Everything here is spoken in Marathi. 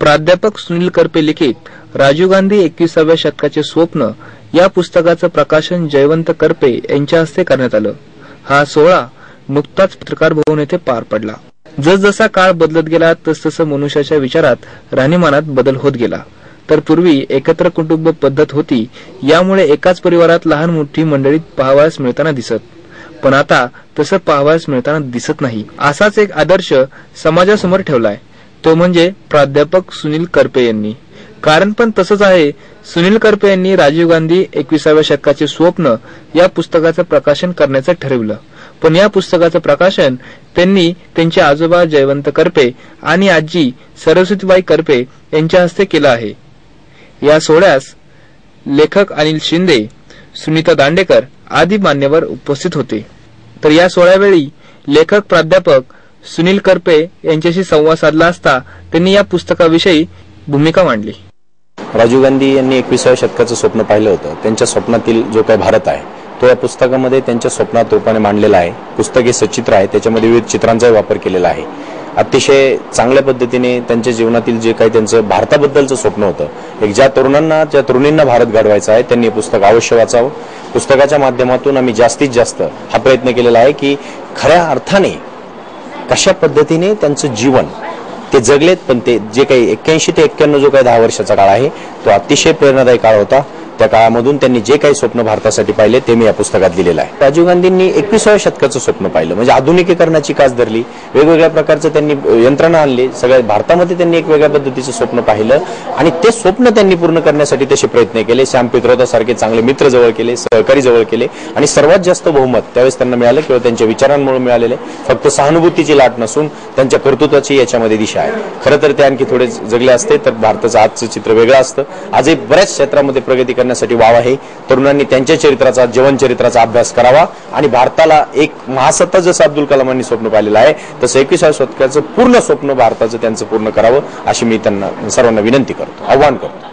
प्राध्यापक सुनील करपे लिखित राजीव गांधी एकविसाव्या शतकाचे स्वप्न या पुस्तकाचं प्रकाशन जयवंत करपे यांच्या हस्ते करण्यात आलं. हा सोहळा नुकताच पत्रकार भवन येथे पार पडला. जसजसा काळ बदलत गेला तसतसं मनुष्याच्या विचारात राहणीमानात बदल होत गेला. तर पूर्वी एकत्र कुटुंब पद्धत होती यामुळे एकाच परिवारात लहान मोठी मंडळीत पाहावयास मिळताना दिसत. पण आता तसं पाहावयास मिळताना दिसत नाही असाच एक आदर्श समाजासमोर ठेवलाय. तो म्हणजे प्राध्यापक सुनील करपे यांनी. कारण पण तसंच आहे सुनील करपे यांनी राजीव गांधी एकविसाव्या शतकाचे स्वप्न या पुस्तकाचं प्रकाशन करण्याचं ठरवलं. पण या पुस्तकाचं प्रकाशन त्यांनी त्यांचे आजोबा जयवंत करपे आणि आजी सरस्वतीबाई करपे यांच्या हस्ते केलं आहे. या सोहळ्यास लेखक अनिल शिंदे सुनीता दांडेकर आदी मान्यवर उपस्थित होते. तर या सोहळ्यावेळी लेखक प्राध्यापक सुनील करपे यांच्याशी संवाद साधला असता त्यांनी या पुस्तकाविषयी भूमिका मांडली. राजीव गांधी यांनी एकविसाव्या शतकाचं स्वप्न पाहिलं होतं. त्यांच्या स्वप्नातील जो काही भारत आहे तो या पुस्तकामध्ये त्यांच्या स्वप्नात रूपाने मांडलेला आहे. पुस्तक हे सचित्र आहे त्याच्यामध्ये विविध चित्रांचाही वापर केलेला आहे. अतिशय चांगल्या पद्धतीने त्यांच्या जीवनातील जे काही त्यांचं भारताबद्दलचं स्वप्न होतं एक ज्या तरुणांना ज्या तरुणींना भारत घडवायचा आहे त्यांनी हे पुस्तक अवश्य वाचावं. पुस्तकाच्या माध्यमातून आम्ही जास्तीत जास्त हा प्रयत्न केलेला आहे की खऱ्या अर्थाने कशा पद्धतीने त्यांचं जीवन ते जगलेत पण ते जे काही एक्क्याऐंशी ते एक्क्याण्णव जो काही दहा वर्षाचा काळ आहे तो अतिशय प्रेरणादायी काळ होता. त्या काळामधून त्यांनी जे काही स्वप्न भारतासाठी पाहिले ते मी या पुस्तकात दिलेलं आहे. राजीव गांधींनी एकविसाव्या शतकाचं स्वप्न पाहिलं. म्हणजे आधुनिकीकरणाची कास धरली वेगवेगळ्या प्रकारचं त्यांनी यंत्रणा आणली सगळ्या भारतामध्ये त्यांनी एक वेगळ्या पद्धतीचं स्वप्न पाहिलं आणि ते स्वप्न त्यांनी पूर्ण करण्यासाठी तसे प्रयत्न केले. श्याम पित्रोदा सारखे चांगले मित्र जवळ केले सहकारी जवळ केले आणि सर्वात जास्त बहुमत त्यावेळेस त्यांना मिळालं किंवा त्यांच्या विचारांमुळे मिळालेले फक्त सहानुभूतीची लाट नसून त्यांच्या कर्तृत्वाची याच्यामध्ये दिशा आहे. खरं तर ते आणखी थोडे जगले असते तर भारताचं आजचं चित्र वेगळं असतं. आजही बऱ्याच क्षेत्रामध्ये प्रगती करण्यासाठी वाव आहे. तरुणांनी त्यांच्या चरित्राचा जीवन चरित्राचा अभ्यास करावा आणि भारताला एक महासत्ता जसं अब्दुल कलामांनी स्वप्न पाहिलेलं आहे तसं एकविसाव्या शतकाचं पूर्ण स्वप्न भारताचं त्यांचं पूर्ण करावं अशी मी त्यांना सर्वांना विनंती करतो आव्हान करतो.